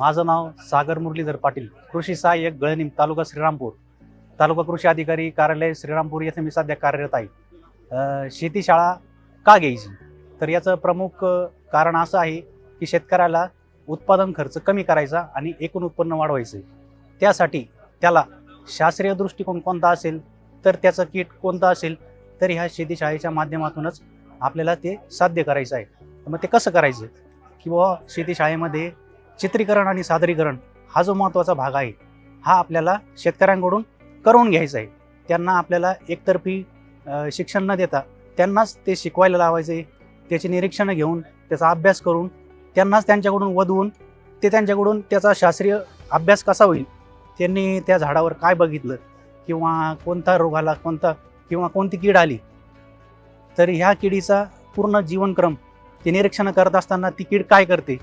माझं नाव सागर मुरलीधर पाटील. कृषी सहाय्यक गळनीम तालुका श्रीरामपूर. तालुका कृषी अधिकारी कार्यालय श्रीरामपूर येथे मी सध्या कार्यरत आहे. शेतीशाळा का घ्यायची? तर याचं प्रमुख कारण असं आहे की शेतकऱ्याला उत्पादन खर्च कमी करायचा आणि एकूण उत्पन्न वाढवायचं त्यासाठी त्याला शास्त्रीय दृष्टिकोन कोणता असेल? तर त्याचं किट कोणतं असेल? तर ह्या शेतीशाळेच्या माध्यमातूनच आपल्याला ते साध्य करायचं आहे. मग ते कसं करायचं? की किंवा शेतीशाळेमध्ये चित्रीकरण आणि सादरीकरण हा जो महत्त्वाचा भाग आहे हा आपल्याला शेतकऱ्यांकडून करून घ्यायचा आहे. त्यांना आपल्याला एकतर्फी शिक्षण न देता त्यांनाच ते शिकवायला लावायचं आहे त्याची निरीक्षणं घेऊन त्याचा अभ्यास करून त्यांनाच त्यांच्याकडून वधवून ते त्यांच्याकडून त्याचा शास्त्रीय अभ्यास कसा होईल त्यांनी त्या झाडावर काय बघितलं किंवा कोणता रोग आला कोणता किंवा कोणती कीड आली तर ह्या किडीचा पूर्ण जीवनक्रम ते निरीक्षणं करत असताना ती कीड काय करते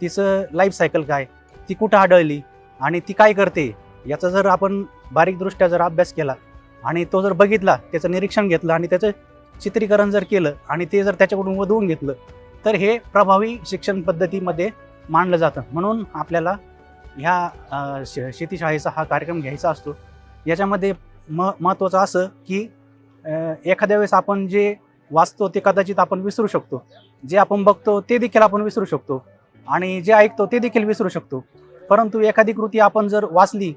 तिचं लाईफ सायकल काय? ती कुठं आढळली? आणि ती काय करते? याचा जर आपण बारीकदृष्ट्या जर अभ्यास केला आणि तो जर बघितला त्याचं निरीक्षण घेतलं आणि त्याचं चित्रीकरण जर केलं आणि ते जर त्याच्याकडून वधवून घेतलं तर हे प्रभावी शिक्षण पद्धतीमध्ये मांडलं जातं. म्हणून आपल्याला ह्या श शेतीशाळेचा हा कार्यक्रम घ्यायचा असतो. याच्यामध्ये म महत्त्वाचं असं की एखाद्या वेळेस आपण जे वाचतो ते कदाचित आपण विसरू शकतो. जे आपण बघतो ते देखील आपण विसरू शकतो. आणि जे ऐकतो ते देखील विसरू शकतो. परंतु एखादी कृती आपण जर वाचली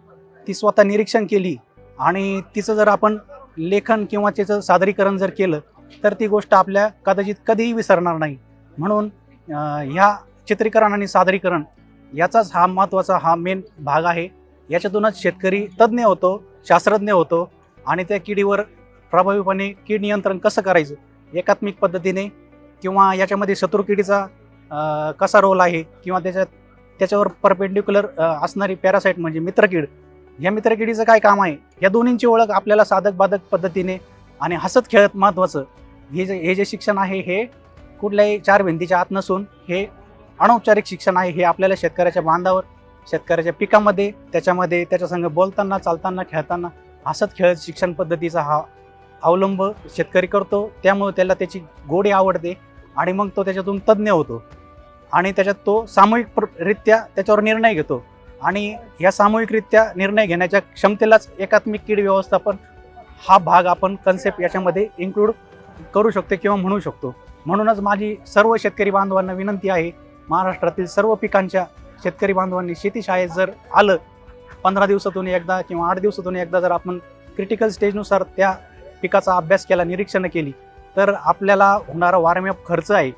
ती स्वतः निरीक्षण केली आणि तिचं जर आपण लेखन किंवा त्याचं सादरीकरण जर केलं तर ती गोष्ट आपल्या कदाचित कधीही विसरणार नाही. म्हणून ह्या चित्रीकरण आणि सादरीकरण याचाच हा महत्त्वाचा हा मेन भाग आहे. याच्यातूनच शेतकरी तज्ज्ञ होतो शास्त्रज्ञ होतो आणि त्या किडीवर प्रभावीपणे कीड नियंत्रण कसं करायचं? एकात्मिक पद्धतीने किंवा याच्यामध्ये शत्रू किडीचा कसा रोल आहे? किंवा त्याच्यात त्याच्यावर परपेंडिक्युलर असणारी पॅरासाईट म्हणजे मित्रकीड या मित्रकिडीचं काय काम आहे? या दोन्हींची ओळख आपल्याला साधक बाधक पद्धतीने आणि हसत खेळत महत्त्वाचं हे जे हे जे शिक्षण आहे हे कुठल्याही चार भिंतीच्या आत नसून हे अनौपचारिक शिक्षण आहे हे आपल्याला शेतकऱ्याच्या बांधावर शेतकऱ्याच्या पिकामध्ये त्याच्यामध्ये त्याच्यासंग बोलताना चालताना खेळताना हसत खेळत शिक्षण पद्धतीचा हा अवलंब शेतकरी करतो. त्यामुळे त्याला त्याची गोडी आवडते आणि मग तो त्याच्यातून तज्ज्ञ होतो. आणि त्याच्यात तो सामूहिक प्र- रित्या त्याच्यावर निर्णय घेतो. आणि या सामूहिकरित्या निर्णय घेण्याच्या क्षमतेलाच एकात्मिक कीड व्यवस्थापन हा भाग आपण कन्सेप्ट याच्यामध्ये इन्क्लूड करू शकतो किंवा म्हणू शकतो. म्हणूनच माझी सर्व शेतकरी बांधवांना विनंती आहे महाराष्ट्रातील सर्व पिकांच्या शेतकरी बांधवांनी शेतीशाळेत जर आलं पंधरा दिवसातून एकदा किंवा आठ दिवसातून एकदा जर आपण क्रिटिकल स्टेजनुसार त्या पिकाचा अभ्यास केला निरीक्षणं केली तर आपल्याला होणारा वॉर्मअप खर्च आहे.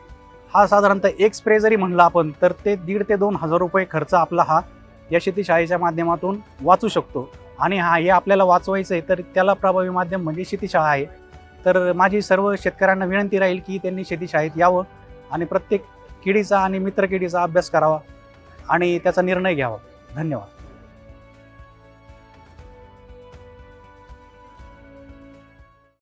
हा साधारणतः एक स्प्रे जरी म्हणला आपण तर ते दीड ते दोन हजार रुपये खर्च आपला हा या शेतीशाळेच्या माध्यमातून वाचू शकतो. आणि हा हे आपल्याला वाचवायचं आहे तर त्याला प्रभावी माध्यम म्हणजे शेतीशाळा आहे. तर माझी सर्व शेतकऱ्यांना विनंती राहील की त्यांनी शेतीशाळेत यावं आणि प्रत्येक किडीचा आणि मित्रकिडीचा अभ्यास करावा आणि त्याचा निर्णय घ्यावा. धन्यवाद.